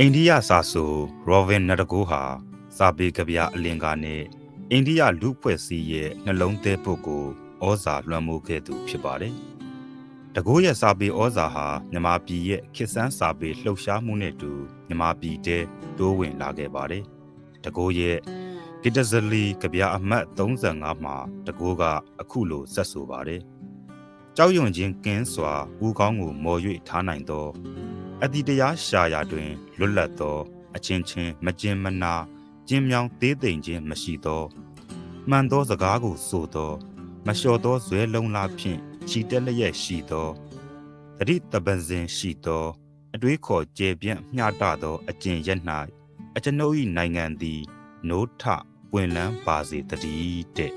အိန္ဒိယစာဆိုရောဗင်နတကိုဟာစာပေကဗျာအလင်္ကာနဲ့အိန္ဒိယလူဖွဲ့စည်းရဲ့နှလုံးသေးပုတ်ကိုဩဇာလွှမ်းမိုးခဲ့သူဖြစ်ပါတယ်။တကိုးရဲ့စာပေဩဇာဟာမြမပြည်ရဲ့ခေတ်ဆန်းစာပေလှုပ်ရှားမှုနဲ့တူမြမပြည်တဲတိုးဝင်လာခဲ့ပါတယ်။တကိုးရဲ့ဂီတဇလီကဗျာအမှတ်35မှာတကိုးကအခုလိုဆက်ဆိုပါတယ်။ကြောက်ရွံ့ခြင်းကင်းစွာဦးကောင်းကိုမော်၍ထားနိုင်သော အတ္တိတရားရှာရာတွင်လွတ်လပ်သော အချင်းချင်းမကျင်မနာကျင်းမြောင်းသေးသိမ်ခြင်းမရှိသောမှန်သောစကားကိုဆိုသောမလျှော်သောဇွဲလုံးလားဖြင့်ခြိတက်လျက်ရှိသောတတိတပဇင်ရှိသော အတွေးခေါ်ကျေပြန့်မျှတသော အကျင့်ရက်၌အကျွန်ုပ်၏နိုင်ငံသည်နိုးထပွင့်လန်းပါစေတည်းတဲ့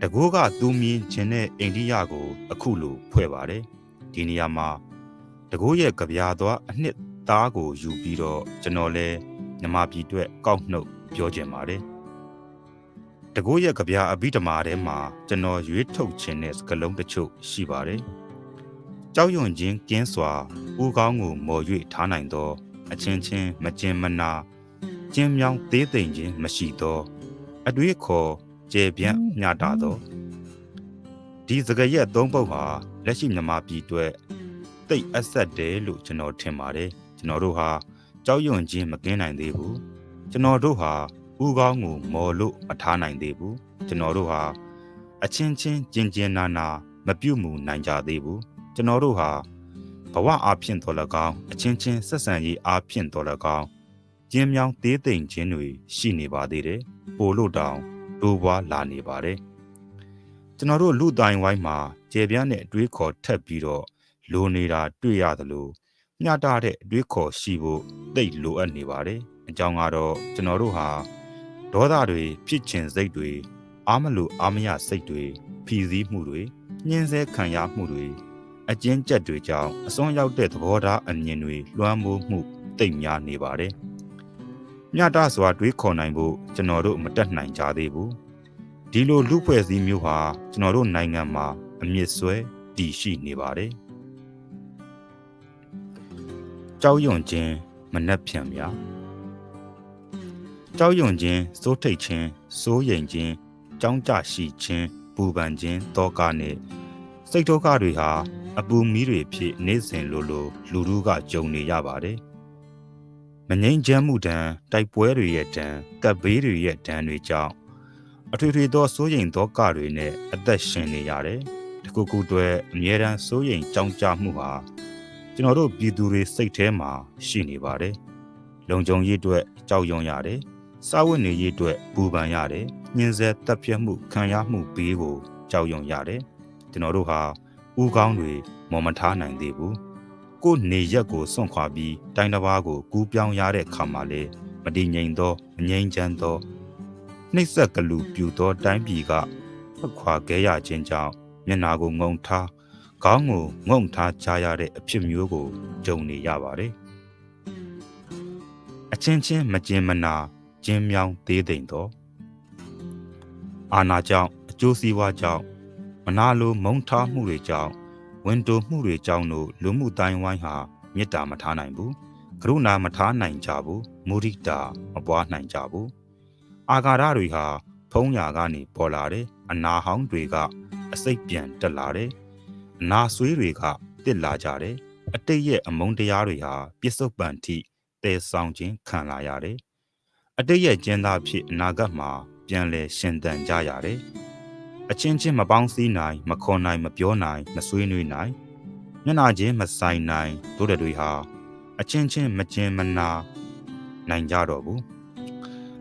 တကူကသူမြင်ခြင်းတဲ့အိန္ဒိယကို အခုလိုဖွဲ့ပါတယ်ဒီနေရာမှာ တကူရဲ့ကြပြာသွားအနှစ်သားကိုယူပြီးတော့ကျွန်တော်လဲမြမပြည်အတွက်ကောက်နှုတ်ပြောချင်ပါတယ်တကူရဲ့ကြပြာအဘိဓမ္မာထဲမှာကျွန်တော်ရွေးထုတ်ခြင်းတဲ့စကလုံးတချို့ရှိပါတယ်ကြောက်ရွံ့ခြင်းကင်းစွာဦးကောင်းကိုမော်၍ထားနိုင်သော အချင်းချင်းမကျင်မနာကျင်းမြောင်းသေးသိမ်ခြင်းမရှိသော အတွေးခေါ်ကျေပြန့်မျှတာသောဒီစကားရက်သုံးပုဒ်ဟာလက်ရှိမြန်မာပြည်အတွက် တိတ်အဆက်တယ်လို့ကျွန်တော်ထင်ပါတယ်ကျွန်တော်တို့ဟာကြောက်ရွံ့ခြင်းမကင်းနိုင်သေးဘူးကျွန်တော်တို့ဟာဥကောင်းကိုမော်လို့မထားနိုင်သေးဘူးကျွန်တော်တို့ဟာအချင်းချင်းကျင်ကျင်နာနာမပြုတ်မှုနိုင်ကြသေးဘူးကျွန်တော်တို့ဟာဘဝအားဖြင့်တော်၎င်းအချင်းချင်းဆက်ဆံရေးအားဖြင့်တော်၎င်းကျင်းမြောင်းသေးသိမ်ခြင်းတွေရှိနေပါသေးတယ်ပို့လို့တောင်ဒိုးပွားလာနေပါတယ်ကျွန်တော်တို့လူတိုင်းဝိုင်းမှာကျေပြန်းတဲ့အတွေးခေါ်ထက်ပြီးတော့ လိုနေတာတွေ့ရသလိုမျှတတဲ့အတွေးခေါ်ရှိဖို့သိလိုအပ်နေပါတယ်အကြောင်းကတော့ကျွန်တော်တို့ဟာဒေါသတွေဖြစ်ချင်စိတ်တွေအာမလို့အာမရစိတ်တွေဖြီးစည်းမှုတွေညှင်းဆဲခံရမှုတွေအကျဉ်းကျက်တွေကြောင့်အစွန်းရောက်တဲ့သဘောထားအမြင်တွေလွှမ်းမိုးမှုတိတ်များနေပါတယ်။မြတ်တစွာတွေးခေါ်နိုင်ဖို့ကျွန်တော်တို့မတက်နိုင်ကြသေးဘူး။ဒီလိုလူဖွဲ့စည်းမျိုးဟာကျွန်တော်တို့နိုင်ငံမှာအမြင့်ဆွဲတည်ရှိနေပါတယ်။ ကြောက်ရွံ့ခြင်းမနှက်ဖြံများကြောက်ရွံ့ခြင်းစိုးထိတ်ခြင်းစိုးရိမ်ခြင်းကြောင်းကြရှိခြင်းပူပန်ခြင်းတောကနဲ့စိတ်ဒုက္ခတွေဟာအပူမီးတွေဖြစ်နေစဉ်လိုလိုလူလူကကြုံနေရပါတယ်။မငိမ့်ချမ်းမှုတံတိုက်ပွဲတွေရဲ့တံကပ်ဘေးတွေရဲ့တံတွေကြောင့်အထွေထွေသောစိုးရိမ်သောကတွေနဲ့အသက်ရှင်နေရတယ်။တခုခုတည်းအမြဲတမ်းစိုးရိမ်ကြောင်းကြမှုဟာ ကျွန်တော်တို့ပြည်သူတွေစိတ်ထဲမှာရှိနေပါတယ်။လုံခြုံရေးအတွက်ကြောက်ရွံ့ရတယ်။စာဝတ်နေရေးအတွက်ပူပန်ရတယ်။ညှင်းဆဲတပ်ဖြတ်မှုခံရမှုဘေးကိုကြောက်ရွံ့ရတယ်။ကျွန်တော်တို့ဟာဥကောင်းတွေမော်မထားနိုင်သေးဘူးကိုနေရက်ကိုစွန့်ခွာပြီးတိုင်းတစ်ပါးကိုကူးပြောင်းရတဲ့ခါမှာလေမတည်ငြိမ်သောမငြိမ်ချမ်းသောနှိမ့်ဆက်ကလူပြူသောတိုင်းပြည်ကထွက်ခွာခဲ့ရခြင်းကြောင့်မျက်နာကိုငုံထား ခေါင်းကိုငုံထားကြရတဲ့အဖြစ်မျိုးကိုကြုံနေရပါတယ်အချင်းချင်းမကျင်မနာကျင်းမြောင်းသေးသိမ့်သောအာနာကြောင့်အကျိုးစီးပွားကြောင့်မနာလိုမုံထားမှုတွေကြောင့်ဝန်တိုမှုတွေကြောင့်တို့လူမှုတိုင်းဝိုင်းဟာမေတ္တာမထားနိုင်ဘူးကရုဏာမထားနိုင်ကြဘူးမုဒိတာမပွားနိုင်ကြဘူးအာဃာတတွေဟာဖုံးရာကနေပေါ်လာတယ်အနာဟောင်းတွေကအစိတ်ပြန်တက်လာတယ်အ နာဆွေးတွေကတစ်လာကြတယ်အတိတ်ရဲ့အမုန်းတရားတွေဟာပြစ္ဆုတ်ပန်ထိတည်ဆောင်ခြင်းခံလာရတယ်အတိတ်ရဲ့ကျင်းသားဖြစ်အနာဂတ်မှာပြန်လဲရှင်သန်ကြရတယ်အချင်းချင်းမပေါင်းစည်းနိုင် မခေါ်နိုင်မပြောနိုင်မဆွေးနွေးနိုင်မျက်နာချင်းမဆိုင်နိုင်တို့တွေဟာအချင်းချင်းမကျင်မနာနိုင်ကြတော့ဘူး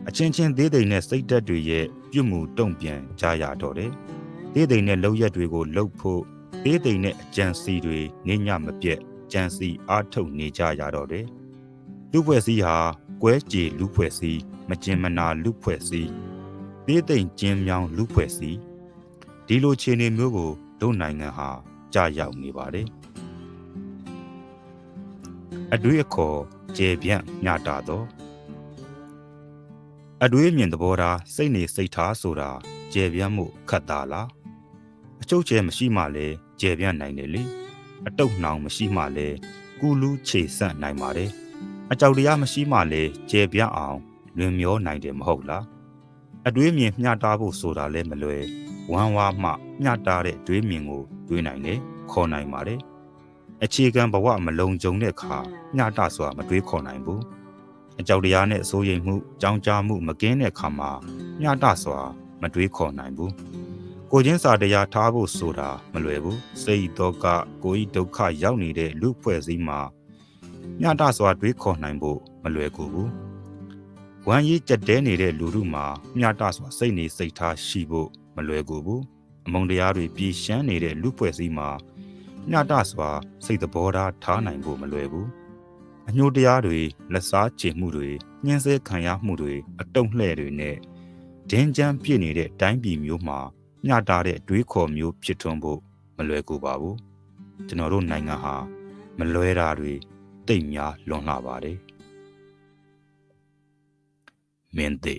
အချင်းချင်းသေးသိမ်နဲ့စိတ်သက်တွေရဲ့ပြုမှုတုံ့ပြန်ကြရတော့တယ်သေးသိမ်နဲ့လောက်ရက်တွေကိုလှုပ်ဖို့ သေးသိမ်နဲ့အကြံစီတွေနေညမပြက်ကြံစီအားထုတ်နေကြရတော့တယ်လူဖွဲ့စည်းဟာကွဲကြေလူဖွဲ့စည်းမကျင်မနာလူဖွဲ့စည်းသေးသိမ်ကျင်းမြောင်းလူဖွဲ့စည်းဒီလိုခြေနေမျိုးကိုတို့နိုင်ငံဟာကြာရောက်နေပါတယ်အတွေးအခေါ်ကျေပြန့်ညတာတော့အတွေးမြင်သဘောထားစိတ်နေစိတ်ထားဆိုတာကျေပြန့်မှုခတ်တာလား အကျုပ်ကျဲမရှိမှလဲကျေပြန့်နိုင်တယ်လေအတုတ်နှောင်မရှိမှလဲကူလူးခြေဆန့်နိုင်ပါတယ်အကြောက်တရားမရှိမှလည်းကျေပြန့်အောင်လွင်မျောနိုင်တယ်မဟုတ်လားအတွေးမြင်မျှတာဖို့ဆိုတာလည်းမလွယ်ဝမ်းဝါမှမျှတာတဲ့တွေးမြင်ကိုတွေးနိုင်တယ်ခေါ်နိုင်ပါတယ်အခြေခံဘဝမလုံခြုံတဲ့အခါမျှတာဆိုတာမတွေးခေါ်နိုင်ဘူးအကြောက်တရားနဲ့အစိုးရိမ်မှုကြောင်းကြမှုမကင်းတဲ့အခါမှာမျှတာဆိုတာမတွေးခေါ်နိုင်ဘူး ကိုချင်းစာတရားထားဖို့ဆိုတာမလွယ်ဘူးစိတ်တော့ကကိုယ်ဤဒုက္ခရောက်နေတဲ့လူဖွဲ့စည်းမှာမျှတစွာတွေးခေါ်နိုင်ဖို့မလွယ်ကူဘူးဝမ်းရည်ကြက်တဲနေတဲ့လူတို့မှာမျှတစွာစိတ်နေစိတ်ထားရှိဖို့မလွယ်ကူဘူးအမုံတရားတွေပြည်ရှမ်းနေတဲ့လူဖွဲ့စည်းမှာမျှတစွာစိတ်သဘောထားထားနိုင်ဖို့မလွယ်ဘူးအညိုတရားတွေလက်စားချေမှုတွေညှင်းဆဲခံရမှုတွေအတုံ့လှဲ့တွေနဲ့ဒင်းကြမ်းပြည့်နေတဲ့တိုင်းပြည်မျိုးမှာ မျှတာတဲ့တွေးခေါ်မျိုးဖြစ်ထွန်းဖို့မလွယ်ကူပါဘူးကျွန်တော်တို့နိုင်ငံဟာမလွဲတာတွေတိတ်များလွန်လှပါတယ်မင်းသိ